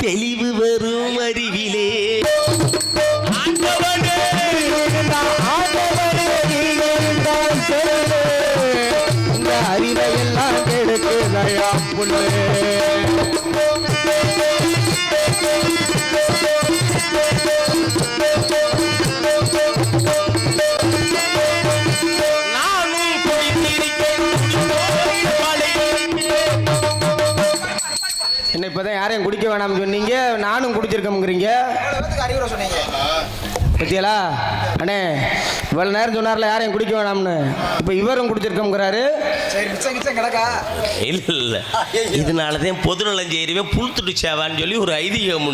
தெளிவு வரும் அறிவிலே. ஆண்டவனே. ஆண்டவனே, நீங்கள் தான் சொல்லு. இந்த அறிவை எல்லாம் கெடுக்குதையா புள்ளே என்ன இப்பதான் யாரையும் குடிக்க வேணாம்னு சொன்னீங்க நானும் குடிச்சிருக்கோங்கிறீங்க அறிவுரை சொன்னீங்க பத்தியலா? அண்ணே இவ்வளவு நேரம் சொன்னார்ல யாரையும் குடிக்க வேணாம்னு. இப்போ இவரும் குடிச்சிருக்கோங்கிறாரு சரி மிச்சம் மிச்சம் கிடக்கா? இல்ல இல்ல. இதனாலதான் பொதுநலம் செய்யறவே புல் துடிச்சாவான்னு சொல்லி ஒரு ஐதீகம்.